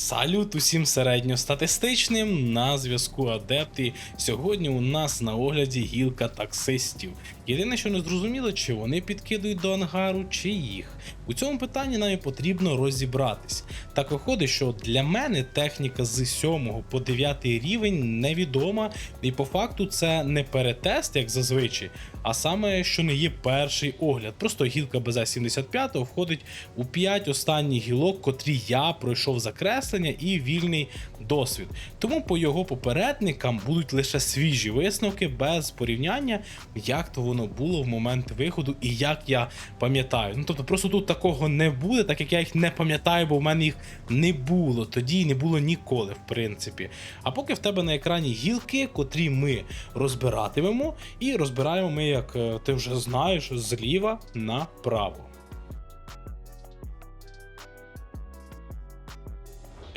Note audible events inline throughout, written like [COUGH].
Салют усім середньостатистичним на зв'язку Адепти. Сьогодні у нас на огляді гілка таксистів. Єдине, що не зрозуміло, чи вони підкидують до ангару, чи їх. У цьому питанні нам і потрібно розібратись. Так виходить, що для мене техніка з 7 по 9 рівень невідома, і по факту це не перетест, як зазвичай, а саме, що не є перший огляд. Просто гілка БЗ-75 входить у 5 останніх гілок, котрі я пройшов закреслення і вільний досвід. Тому по його попередникам будуть лише свіжі висновки без порівняння, як то воно було в момент виходу і як я пам'ятаю. Ну тобто, просто тут такого не буде, так як я їх не пам'ятаю, бо в мене їх не було тоді і не було ніколи, в принципі. А поки в тебе на екрані гілки, котрі ми розбиратимемо, і розбираємо ми, як е, ти вже знаєш, зліва направо.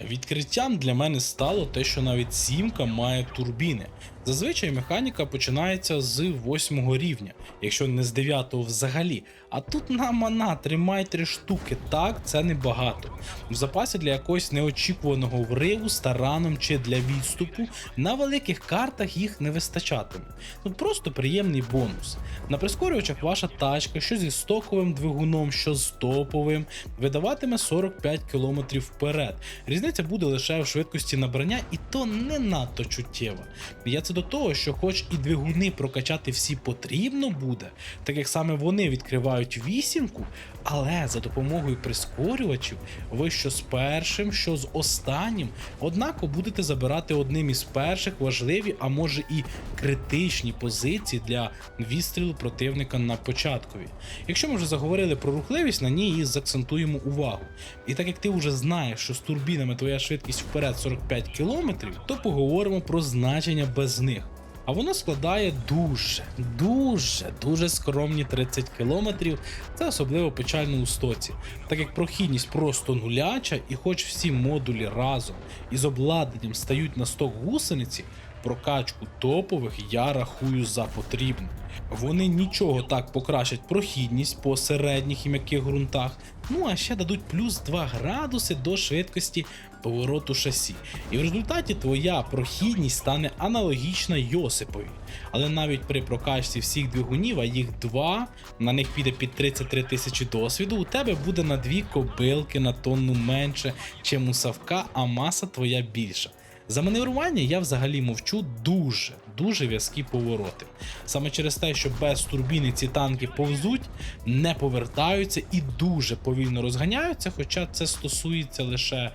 Відкриттям для мене стало те, що навіть сімка має турбіни. Зазвичай механіка починається з 8 рівня, якщо не з 9 взагалі. А тут на мана тримай три штуки. Так, це небагато. В запасі для якогось неочікуваного вриву стараном чи для відступу на великих картах їх не вистачатиме. Ну просто приємний бонус. На прискорювачах ваша тачка, що зі стоковим двигуном, що з топовим, видаватиме 45 км вперед. Різниця буде лише в швидкості набрання, і то не надто чуттєва. Я це до того, що хоч і двигуни прокачати всі потрібно буде, так як саме вони відкривають вісімку, але за допомогою прискорювачів ви що з першим, що з останнім, однако будете забирати одним із перших важливі, а може і критичні позиції для відстрілу противника на початкові. Якщо ми вже заговорили про рухливість, на ній і заакцентуємо увагу. І так як ти вже знаєш, що з турбінами твоя швидкість вперед 45 км, то поговоримо про значення без них. А воно складає дуже, дуже, дуже скромні 30 кілометрів. Це особливо печально у стоці, так як прохідність просто нуляча, і хоч всі модулі разом із обладнанням стають на сток гусениці, прокачку топових я рахую за потрібне. Вони нічого так покращать прохідність по середніх і м'яких ґрунтах, ну а ще дадуть плюс 2 градуси до швидкості повороту шасі. І в результаті твоя прохідність стане аналогічна Йосипові. Але навіть при прокачці всіх двигунів, а їх два, на них піде під 33 тисячі досвіду, у тебе буде на дві кобилки на тонну менше, чим у Савка, а маса твоя більша. За маневрування я взагалі мовчу дуже, дуже в'язкі повороти. Саме через те, що без турбіни ці танки повзуть, не повертаються і дуже повільно розганяються, хоча це стосується лише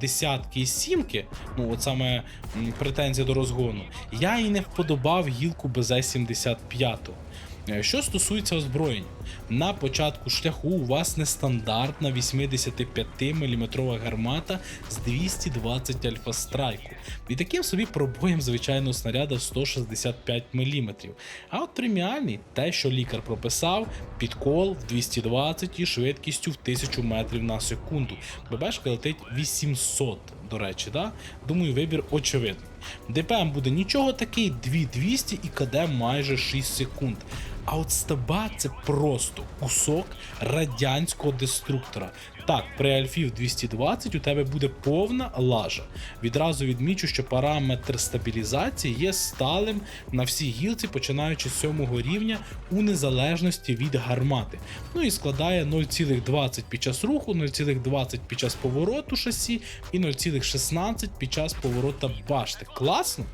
десятки і сімки, ну от саме претензія до розгону, я і не вподобав гілку БЗ-75. Е, Що стосується озброєння, на початку шляху у вас нестандартна 85 мм гармата з 220 альфа страйку. І таким собі пробоєм звичайного снаряда 165 мм. А от преміальний, те, що лікар прописав, підкол в 220 і швидкістю в 1000 метрів на секунду. ББшка летить 800, до речі, да? думаю, вибір очевидний. ДПМ буде нічого такий, 2200 і КД майже 6 секунд. А от стаба це просто кусок радянського деструктора. Так, при альфі в 220 у тебе буде повна лажа. Відразу відмічу, що параметр стабілізації є сталим на всій гілці, починаючи з 7 рівня у незалежності від гармати. Ну і складає 0,20 під час руху, 0,20 під час повороту шасі і 0,16 під час поворота башти. Класно?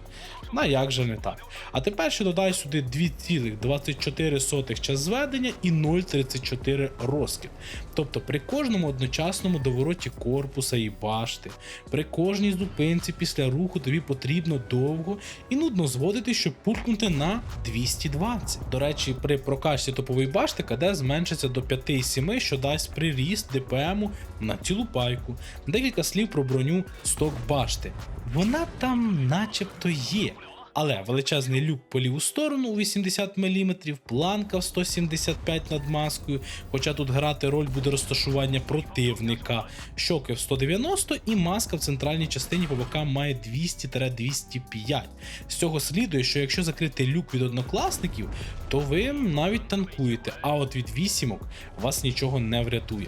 На як же не так. А тепер ще додай сюди 2,24 час зведення і 0,34 розкид. Тобто при кожному одночасному довороті корпуса і башти, при кожній зупинці після руху тобі потрібно довго і нудно зводити, щоб пукнути на 220. До речі, при прокачці топової башти КД зменшиться до 5,7, що дасть приріст ДПМу на цілу пайку. Декілька слів про броню сток башти. Вона там начебто є. Але величезний люк по ліву сторону у 80 мм, планка в 175 над маскою, хоча тут грати роль буде розташування противника, щоки в 190 і маска в центральній частині по бокам має 200-205. З цього слідує, що якщо закрити люк від однокласників, то ви навіть танкуєте, а от від вісімок вас нічого не врятує.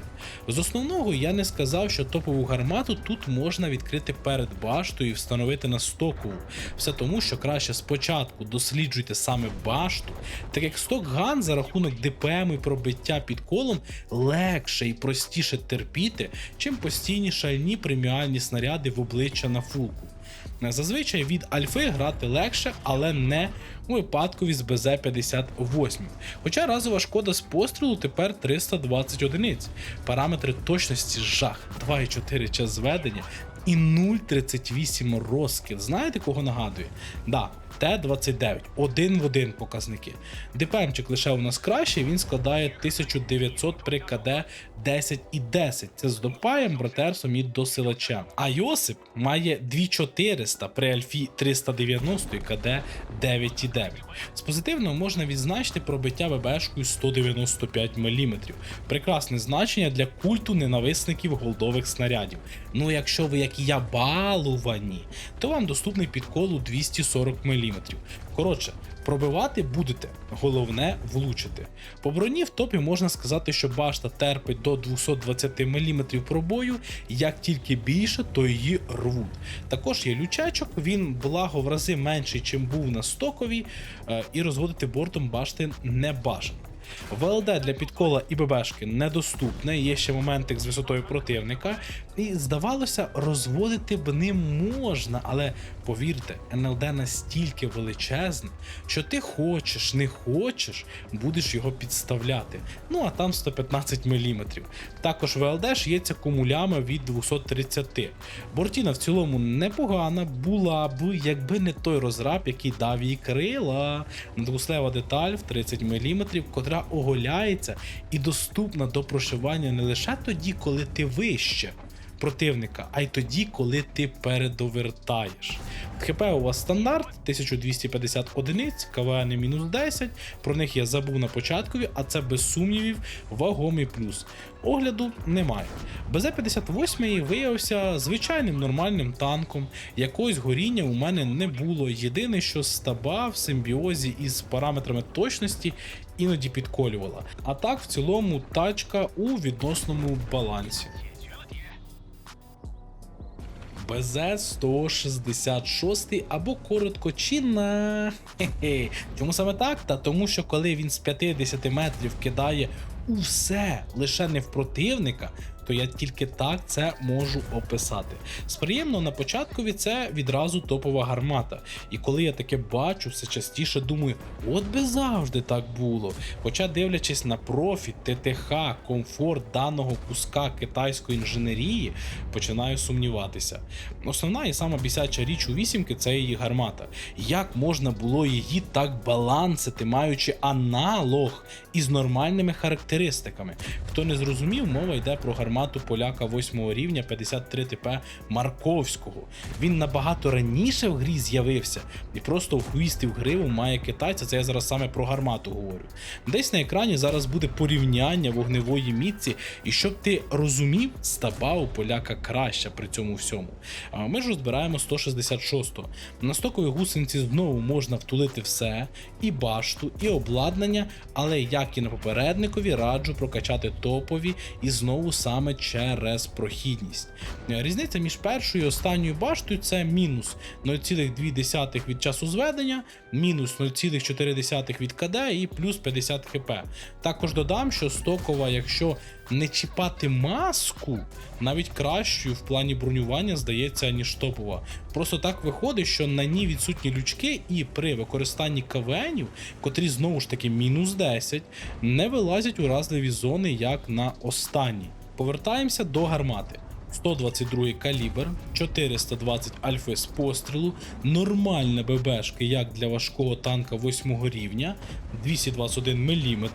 З основного я не сказав, що топову гармату тут можна відкрити перед баштою і встановити на стокову. Все тому, що краще спочатку досліджуйте саме башту, так як сток ган за рахунок ДПМ і пробиття під колом легше і простіше терпіти, чим постійні шальні преміальні снаряди в обличчя на фулку. Зазвичай від альфи грати легше, але не у випадку з БЗ-58. Хоча разова шкода з пострілу тепер 320 одиниць. Параметри точності жах, 2,4 час зведення і 0,38 розкіл. Знаєте, кого нагадує? Да, Т-29, один в один показники. ДПМчик лише у нас кращий, він складає 1900 при КД 10 і 10. Це з допаєм, братерсом і досилачем. А Йосип має 2400 при Альфі 390 і КД 9,9. З позитивного можна відзначити пробиття ББшкою 195 мм. Прекрасне значення для культу ненависників голдових снарядів. Ну якщо ви, як і я, балувані, то вам доступний підкол у 240 мм. Коротше, пробивати будете, головне влучити. По броні в топі можна сказати, що башта терпить до 220 мм пробою, як тільки більше, то її рвуть. Також є лючачок, він благо в рази менший, чим був на стоковій, е, і розводити бортом башти не бажано. ВЛД для підкола і ББшки недоступне, є ще моментик з висотою противника, і здавалося, розводити б ним можна, але повірте, НЛД настільки величезне, що ти хочеш, не хочеш, будеш його підставляти. Ну а там 115 мм. Також ВЛД шиється кумулями від 230. Бортіна в цілому непогана була б, якби не той розраб, який дав їй крила. Двуслева деталь в 30 мм, котра оголяється і доступна до прошивання не лише тоді, коли ти вище противника, а й тоді, коли ти передовертаєш. ХП у вас стандарт 1250 одиниць, КВН мінус 10. Про них я забув на початкові, а це без сумнівів вагомий плюс. Огляду немає. БЗ-58 виявився звичайним нормальним танком. Якогось горіння у мене не було. Єдине, що стаба в симбіозі із параметрами точності іноді підколювала. А так, в цілому, тачка у відносному балансі. БЗ-166 або коротко. Хе-хе. Чому саме так? Та тому, що коли він з 50 метрів кидає усе лише не в противника, то я тільки так це можу описати. З приємного на початкові це відразу топова гармата. І коли я таке бачу, все частіше думаю, от би завжди так було. Хоча дивлячись на профіт, ТТХ, комфорт даного куска китайської інженерії, починаю сумніватися. Основна і сама бісяча річ у вісімки це її гармата. Як можна було її так балансити, маючи аналог із нормальними характеристиками? Хто не зрозумів, мова йде про гармату поляка 8 рівня 53 ТП Марковського. Він набагато раніше в грі з'явився і просто в хвісті в гриву має китайця. Це я зараз саме про гармату говорю. Десь на екрані зараз буде порівняння вогневої мітці, і щоб ти розумів, стаба у поляка краща при цьому всьому. Ми ж розбираємо 166-го. На стоковій гусениці знову можна втулити все, і башту, і обладнання, але як і на попередникові, раджу прокачати топові і знову саме через прохідність. Різниця між першою і останньою баштою це мінус 0,2 від часу зведення, мінус 0,4 від КД і плюс 50 хп. Також додам, що стокова, якщо не чіпати маску, навіть кращою в плані бронювання здається, ніж топова. Просто так виходить, що на ній відсутні лючки, і при використанні КВНів, котрі знову ж таки мінус 10, не вилазять у разливі зони, як на останній. Повертаємося до гармати. 122 калібр, 420 альфи з пострілу, нормальна ББшка, як для важкого танка 8 рівня, 221 мм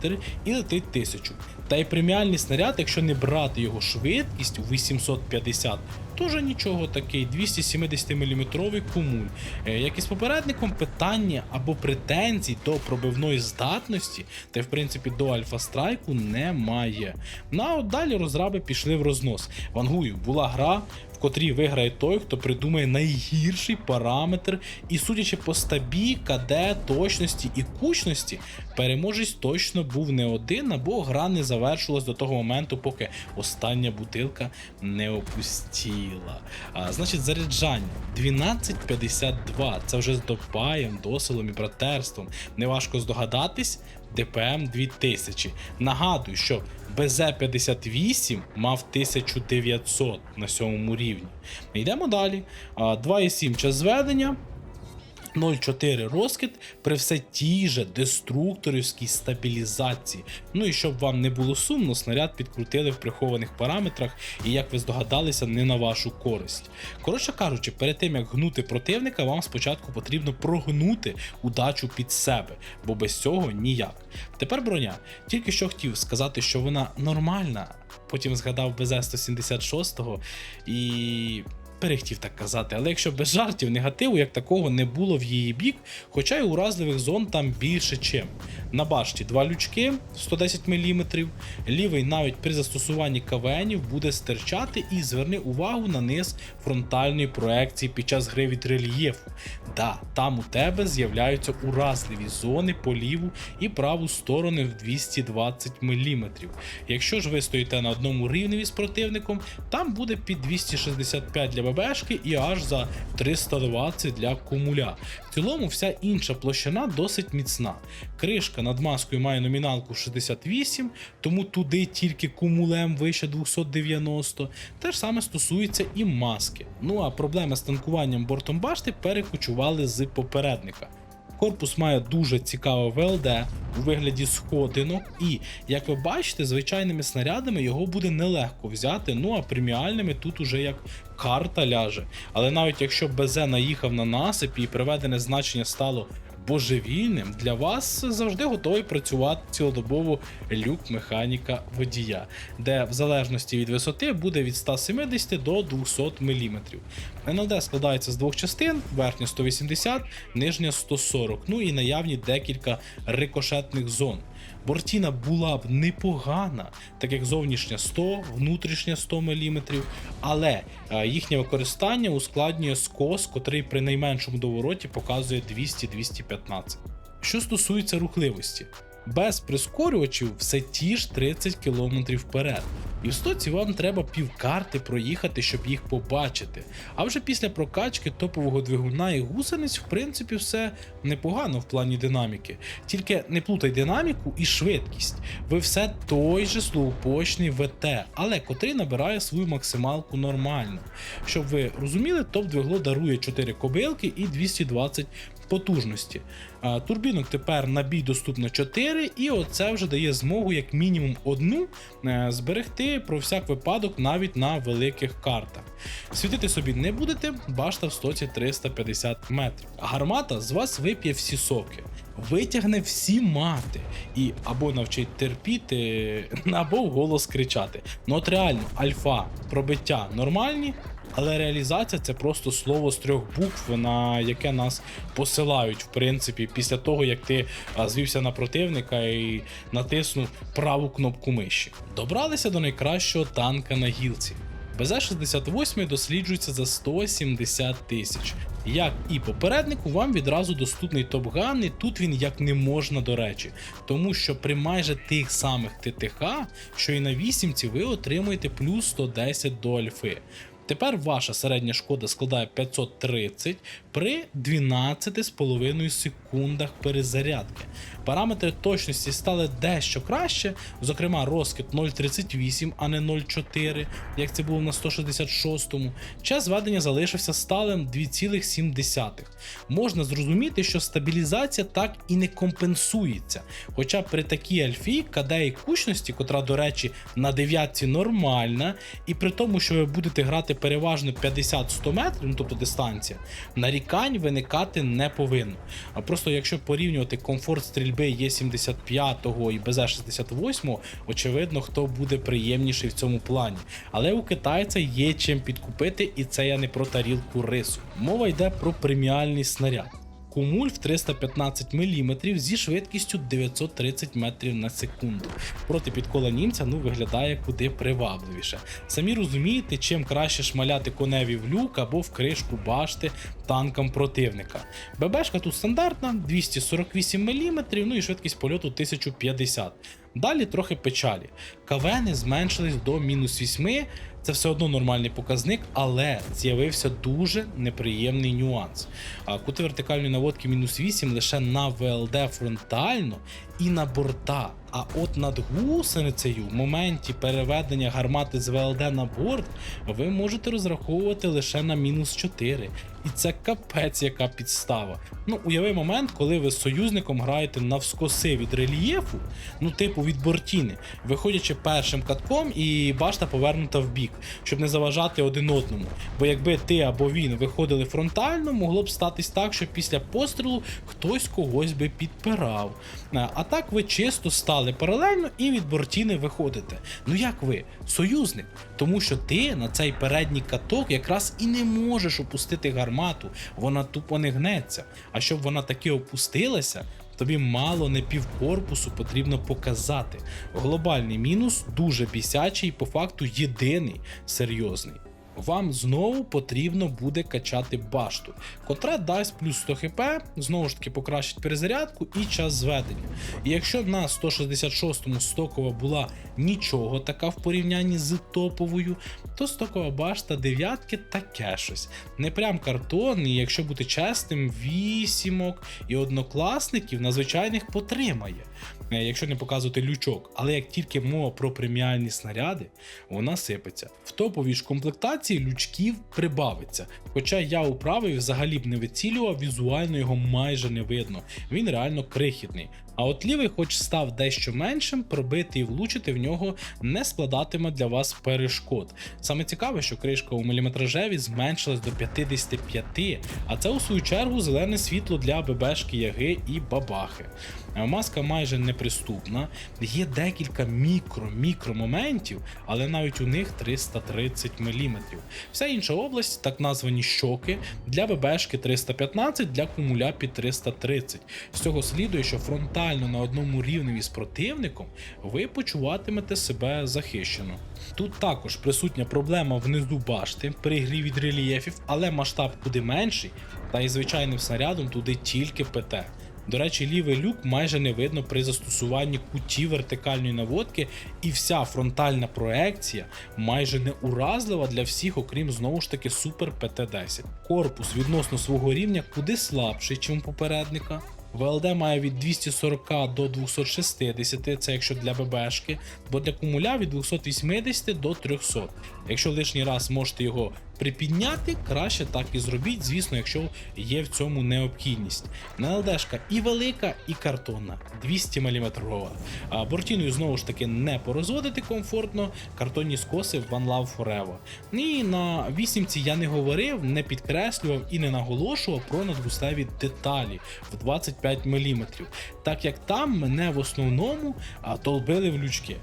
і летить 1000. Та й преміальний снаряд, якщо не брати його швидкість у 850, теж нічого такий, 270 мм кумуль. Е, Як і з попередником, питання або претензій до пробивної здатності, та й в принципі до Альфа Страйку немає. Ну а от далі розраби пішли в рознос. Вангую, була гра, котрій виграє той, хто придумає найгірший параметр, і судячи по стабі, КД, точності і кучності, переможець точно був не один, або гра не завершилась до того моменту, поки остання бутилка не опустіла. А, значить, заряджання 1252. Це вже з допаєм, досилом і братерством. Неважко здогадатись. ДПМ 2000. Нагадую, що БЗ-58 мав 1900 на сьомому рівні. Йдемо далі. 2,7 час зведення. 0,4 розкид при все тій же деструкторівській стабілізації. Ну і щоб вам не було сумно, снаряд підкрутили в прихованих параметрах, і як ви здогадалися, не на вашу користь. Коротше кажучи, перед тим як гнути противника, вам спочатку потрібно прогнути удачу під себе, бо без цього ніяк. Тепер броня. Тільки що хотів сказати, що вона нормальна. Потім згадав БЗ-176 і перехтів так казати, але якщо без жартів, негативу як такого не було в її бік, хоча й уразливих зон там більше чим. На башті два лючки 110 мм, лівий навіть при застосуванні КВНів буде стирчати і зверни увагу на низ фронтальної проекції під час гри від рельєфу. Да, там у тебе з'являються уразливі зони по ліву і праву сторони в 220 мм. Якщо ж ви стоїте на одному рівні з противником, там буде під 265 для ББшки і аж за 320 для кумуля. В цілому вся інша площина досить міцна. Кришка над маскою має номіналку 68, тому туди тільки кумулем вище 290. Те ж саме стосується і маски. Ну а проблеми з танкуванням бортом башти перекочували з попередника. Корпус має дуже цікаве ВЛД у вигляді сходинок, і, як ви бачите, звичайними снарядами його буде нелегко взяти, ну а преміальними тут уже як карта ляже. Але навіть якщо БЗ наїхав на насип і приведене значення стало божевільним, для вас завжди готовий працювати цілодобово люк механіка водія, де в залежності від висоти буде від 170 до 200 мм. НЛД складається з двох частин: верхня 180, нижня 140, ну і наявні декілька рикошетних зон. Бортіна була б непогана, так як зовнішня 100, внутрішня 100 мм, але е, їхнє використання ускладнює скос, котрий при найменшому довороті показує 200-215. Що стосується рухливості, без прискорювачів все ті ж 30 км вперед. І в стоці вам треба півкарти проїхати, щоб їх побачити. А вже після прокачки топового двигуна і гусениць, в принципі, все непогано в плані динаміки. Тільки не плутай динаміку і швидкість. Ви все той же слоупочний ВТ, але котрий набирає свою максималку нормально. Щоб ви розуміли, топ двигло дарує 4 кобилки і 220 потужності. Турбінок тепер на бій доступно 4, і оце вже дає змогу як мінімум одну е, зберегти про всяк випадок навіть на великих картах. Світити собі не будете, башта в стоці 350 метрів. Гармата з вас вип'є всі соки. Витягне всі мати і або навчить терпіти, [LAUGHS] або вголос кричати. Ну от реально, альфа, пробиття нормальні, але реалізація це просто слово з трьох букв, на яке нас посилають, в принципі, після того, як ти звівся на противника і натиснув праву кнопку миші. Добралися до найкращого танка на гілці. БЗ-68 досліджується за 170 тисяч. Як і попереднику, вам відразу доступний топган, і тут він як не можна до речі, тому що при майже тих самих ТТХ, що і на вісімці, ви отримуєте плюс 110 до альфи. Тепер ваша середня шкода складає 530 при 12,5 секундах перезарядки. Параметри точності стали дещо краще, зокрема розкид 0,38, а не 0,4, як це було на 166-му. Час зведення залишився сталим 2,7. Можна зрозуміти, що стабілізація так і не компенсується. Хоча при такій альфі і кучності, котра, до речі, на дев'ятці нормальна, і при тому, що ви будете грати переважно 50-100 метрів, ну тобто дистанція, нарікань виникати не повинно. А просто якщо порівнювати комфорт стрільби Є75 і БЗ-68, очевидно, хто буде приємніший в цьому плані. Але у китайця є чим підкупити, і це я не про тарілку рису. Мова йде про преміальний снаряд. Кумуль в 315 мм зі швидкістю 930 метрів на секунду. Проти підкола німця ну виглядає куди привабливіше. Самі розумієте, чим краще шмаляти коневі в люк або в кришку башти танкам противника. ББшка тут стандартна 248 мм, ну і швидкість польоту 1050. Далі трохи печалі. КВНи зменшились до мінус 8. Це все одно нормальний показник, але з'явився дуже неприємний нюанс. Кути вертикальної наводки мінус 8 лише на ВЛД фронтально і на борта. А от над гусеницею в моменті переведення гармати з ВЛД на борт ви можете розраховувати лише на мінус 4. І це капець, яка підстава. Ну, уяви момент, коли ви з союзником граєте навскоси від рельєфу, ну, типу від бортіни, виходячи першим катком і башта повернута в бік, щоб не заважати один одному. Бо якби ти або він виходили фронтально, могло б статись так, що після пострілу хтось когось би підпирав. А так ви чисто стали паралельно і від бортіни виходите. Ну як ви? Союзник. Тому що ти на цей передній каток якраз і не можеш опустити гармату, вона тупо не гнеться. А щоб вона таки опустилася, тобі мало не півкорпусу потрібно показати. Глобальний мінус дуже бісячий, по факту єдиний серйозний. Вам знову потрібно буде качати башту, котра дасть плюс 100 хп, знову ж таки покращить перезарядку і час зведення. І якщо на 166-му стокова була нічого така в порівнянні з топовою, то стокова башта дев'ятки таке щось. Не прям картон, і якщо бути чесним, вісімок і однокласників на звичайних потримає, якщо не показувати лючок. Але як тільки мова про преміальні снаряди, вона сипеться. В топовій ж комплектації лючків прибавиться. Хоча я у правий взагалі б не вицілював, візуально його майже не видно. Він реально крихітний. А от лівий, хоч став дещо меншим, пробити і влучити в нього не складатиме для вас перешкод. Саме цікаве, що кришка у міліметражеві зменшилась до 55, а це у свою чергу зелене світло для ББшки Яги і Бабахи. Маска майже неприступна, є декілька мікро-мікро моментів, але навіть у них 330 мм. Вся інша область, так названі щоки, для ББшки 315, для кумуля під 330. З цього слідує, що фронтально на одному рівні з противником ви почуватимете себе захищено. Тут також присутня проблема внизу башти при грі від рельєфів, але масштаб куди менший, та і звичайним снарядом туди тільки ПТ. До речі, лівий люк майже не видно при застосуванні кутів вертикальної наводки, і вся фронтальна проекція майже не уразлива для всіх, окрім знову ж таки Супер ПТ-10. Корпус відносно свого рівня куди слабший, ніж попередника. ВЛД має від 240 до 260, це якщо для ББшки, бо для кумуля від 280 до 300. Якщо лишній раз можете його припідняти, краще так і зробіть, звісно, якщо є в цьому необхідність. НЛДшка і велика, і картонна, 200 мм. Бортіною знову ж таки не порозводити комфортно, картонні скоси в One Love Forever. І на вісімці я не говорив, не підкреслював і не наголошував про надгустеві деталі в 25 мм, так як там мене в основному толбили в лючки.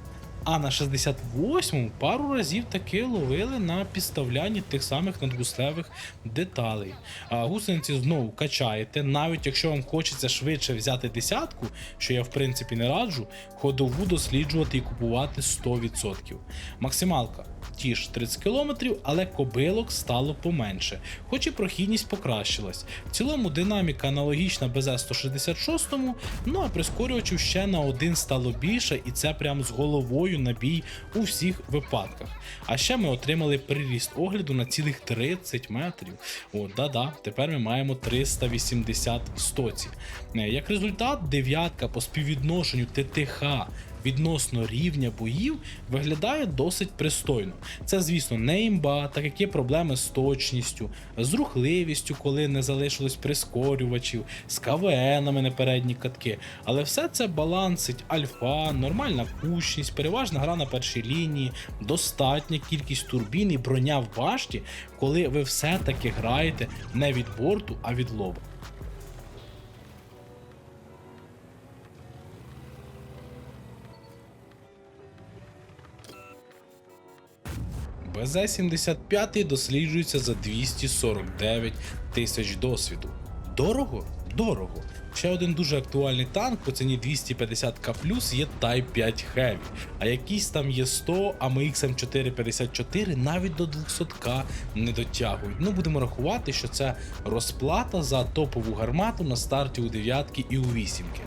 А на 68-му пару разів таки ловили на підставлянні тих самих надгустевих деталей. А гусениці знову качаєте, навіть якщо вам хочеться швидше взяти десятку, що я в принципі не раджу, ходову досліджувати і купувати 100%. Максималка ті ж 30 км, але кобилок стало поменше, хоч і прохідність покращилась. В цілому динаміка аналогічна БЗ-166, ну а прискорювачів ще на один стало більше, і це прям з головою на бій у всіх випадках. А ще ми отримали приріст огляду на цілих 30 метрів. О, да-да, тепер ми маємо 380 в стоці. Е, Як результат, дев'ятка по співвідношенню ТТХ відносно рівня боїв виглядає досить пристойно. Це, звісно, не імба, так як є проблеми з точністю, з рухливістю, коли не залишилось прискорювачів, з КВНами на передні катки. Але все це балансить альфа, нормальна кучність, переважна гра на першій лінії, достатня кількість турбін і броня в башті, коли ви все-таки граєте не від борту, а від лоба. БЗ-75 досліджується за 249 тисяч досвіду. Дорого? Дорого. Ще один дуже актуальний танк по ціні 250к є Type 5 Heavy, а якийсь там є 100, а MX M454 навіть до 200к не дотягують. Ну будемо рахувати, що це розплата за топову гармату на старті у дев'ятки і у вісімки.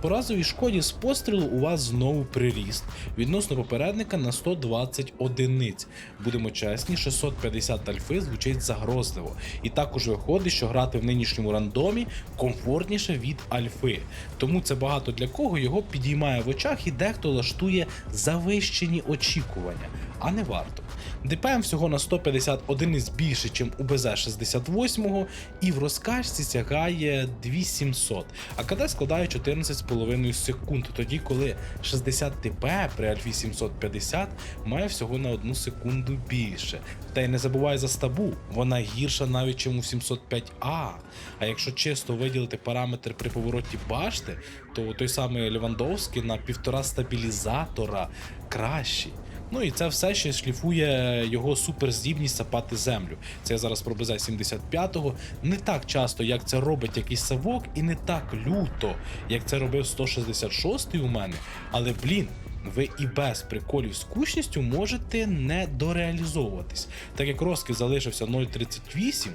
По разовій шкоді з пострілу у вас знову приріст відносно попередника на 120 одиниць. Будемо чесні, 650 альфи звучить загрозливо. І також виходить, що грати в нинішньому рандомі комфортніше від альфи. Тому це багато для кого його підіймає в очах і дехто лаштує завищені очікування, а не варто. ДПМ всього на 150 одиниць більше, ніж у БЗ-68 і в розкачці сягає 2700, а КД складає 14,5 секунд, тоді коли 60 ТП при Альфі 750 має всього на 1 секунду більше. Та й не забувай за стабу, вона гірша навіть чим у 705А. А якщо чисто виділити параметр при повороті башти, то той самий Левандовський на півтора стабілізатора кращий. Ну і це все ще шліфує його суперздібність сапати землю. Це я зараз про БЗ 75-го. Не так часто, як це робить якийсь савок, і не так люто, як це робив 166-й у мене. Але блін. Ви і без приколів з кучністю можете не дореалізовуватись, так як розкид залишився 0,38,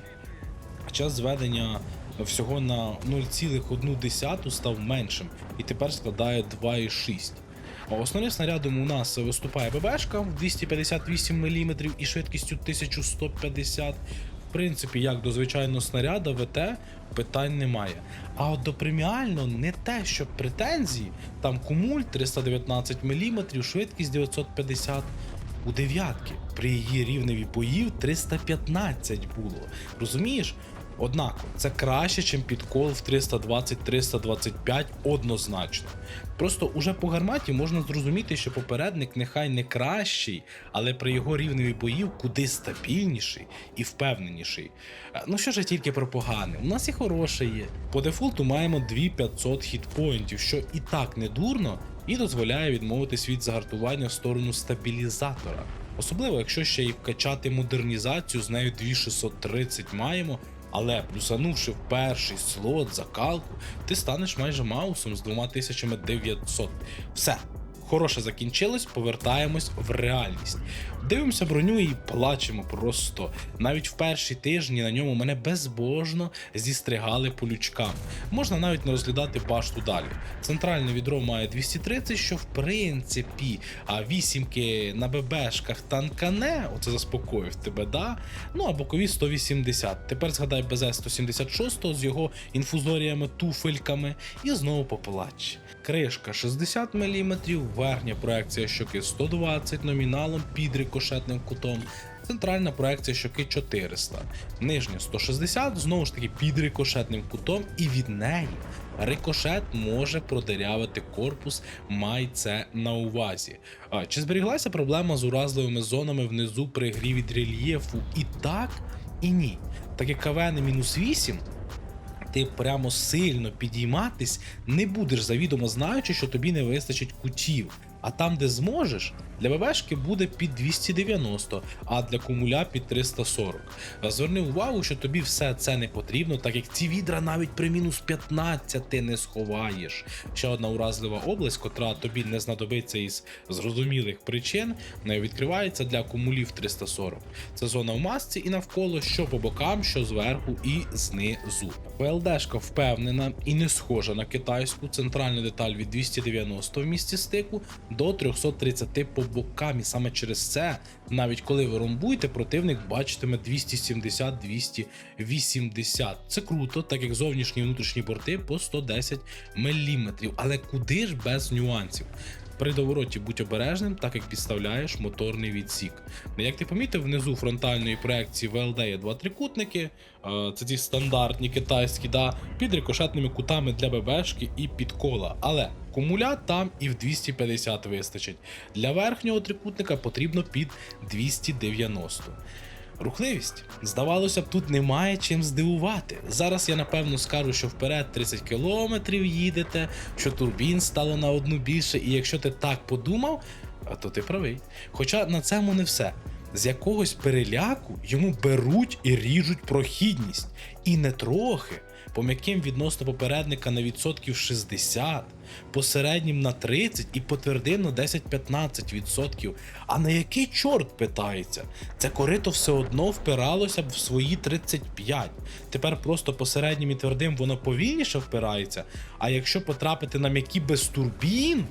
а час зведення всього на 0,1 став меншим і тепер складає 2,6. Основним снарядом у нас виступає ББшка в 258 мм і швидкістю 1150 В принципі, як до звичайного снаряда ВТ питань немає. А от до преміально не те, що претензії, там кумуль 319 мм, швидкість 950 у дев'ятки. При її рівневі боїв 315 було. Розумієш? Однако, це краще, ніж підкол в 320-325 однозначно. Просто уже по гарматі можна зрозуміти, що попередник нехай не кращий, але при його рівневі боїв куди стабільніший і впевненіший. Е, Ну що ж тільки про погане, у нас і хороше є. По дефолту маємо 2500 хітпоінтів, що і так не дурно, і дозволяє відмовитись від загартування в сторону стабілізатора. Особливо, якщо ще й вкачати модернізацію, з нею 2630 маємо, але плюсанувши в перший слот закалку, ти станеш майже маусом з 2900. Все. Хороше закінчилось, повертаємось в реальність. Дивимося броню і плачемо просто. Навіть в перші тижні на ньому мене безбожно зістригали полючкам. Можна навіть не розглядати башту далі. Центральне відро має 230, що в принципі, а вісімки на ББшках танкане, оце заспокоїв тебе, да? Ну а бокові 180. Тепер згадай БЗ 176 з його інфузоріями, туфельками, і знову поплач. Кришка 60 мм, верхня проекція щоки 120 номіналом під рикошетним кутом, центральна проекція щоки 400, нижня 160, знову ж таки під рикошетним кутом, і від неї рикошет може продирявити корпус, май це на увазі. А, чи зберіглася проблема з уразливими зонами внизу при грі від рельєфу? І так, і ні. Так як КВН мінус 8, ти прямо сильно підійматись не будеш завідомо знаючи, що тобі не вистачить кутів. А там, де зможеш, для ББшки буде під 290, а для кумуля під 340. Зверни увагу, що тобі все це не потрібно, так як ці відра навіть при мінус 15 ти не сховаєш. Ще одна уразлива область, котра тобі не знадобиться із зрозумілих причин, відкривається для кумулів 340. Це зона в масці і навколо, що по бокам, що зверху і знизу. ПЛДшка впевнена і не схожа на китайську, центральна деталь від 290 в місці стику до 330 по бокам. І саме через це, навіть коли ви ромбуєте, противник бачитиме 270-280. Це круто, так як зовнішні і внутрішні борти по 110 мм. Але куди ж без нюансів? При довороті будь обережним, так як підставляєш моторний відсік. Як ти помітив, внизу фронтальної проекції ВЛД є два трикутники, е, це ті стандартні китайські, да, під рикошетними кутами для ББшки і під кола. Але кумуля там і в 250 вистачить. Для верхнього трикутника потрібно під 290. Рухливість. Здавалося б, тут немає чим здивувати. Зараз я напевно скажу, що вперед 30 кілометрів їдете, що турбін стало на одну більше, і якщо ти так подумав, то ти правий. Хоча на цьому не все. З якогось переляку йому беруть і ріжуть прохідність. І не трохи. По м'яким відносно попередника на відсотків 60, по середнім на 30 і по твердим на 10-15 відсотків. А на який чорт питається? Це корито все одно впиралося б в свої 35. Тепер просто по середнім і твердим воно повільніше впирається. А якщо потрапити на м'які без турбін,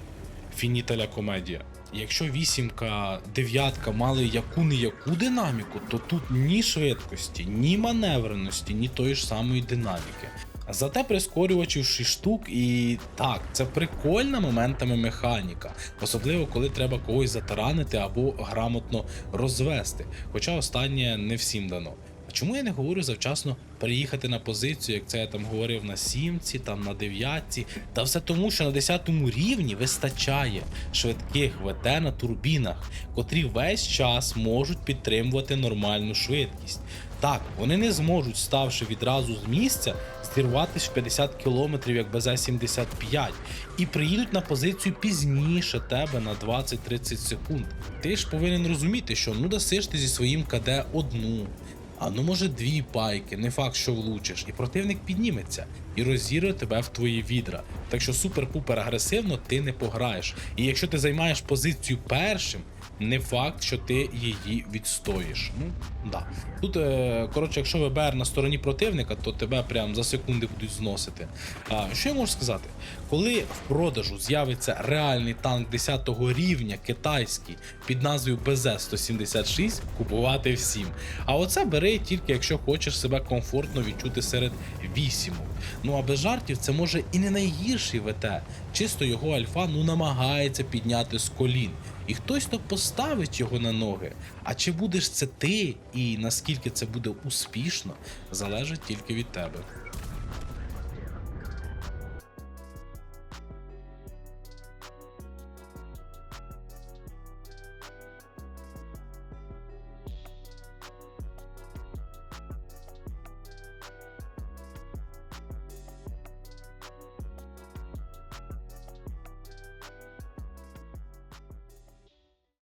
фініталя комедія. Якщо вісімка, дев'ятка мали яку не яку динаміку, то тут ні швидкості, ні маневреності, ні тої ж самої динаміки. Зате прискорювачів 6 штук, і так, це прикольна моментами механіка, особливо коли треба когось затаранити або грамотно розвести. Хоча останнє не всім дано. Чому я не говорю завчасно приїхати на позицію, як це я там говорив на сімці, там на дев'ятці? Та все тому, що на 10 рівні вистачає швидких ВТ на турбінах, котрі весь час можуть підтримувати нормальну швидкість. Так, вони не зможуть, ставши відразу з місця, зірватися в 50 км як БЗ-75 і приїдуть на позицію пізніше тебе на 20-30 секунд. Ти ж повинен розуміти, що ну дасиш ти зі своїм КД одну. А ну може дві пайки, не факт, що влучиш, і противник підніметься і розірве тебе в твої відра. Так що супер-пупер агресивно ти не пограєш. І якщо ти займаєш позицію першим, не факт, що ти її відстоїш. Ну, да. Тут, е, коротше, якщо ВБР на стороні противника, то тебе прям за секунди будуть зносити. А, що я можу сказати? Коли в продажу з'явиться реальний танк 10 рівня китайський під назвою БЗ-176, купувати всім. А оце бери тільки якщо хочеш себе комфортно відчути серед вісімок. Ну а без жартів це може і не найгірший ВТ. Чисто його альфа ну намагається підняти з колін. І хтось то поставить його на ноги. А чи будеш це ти і наскільки це буде успішно, залежить тільки від тебе.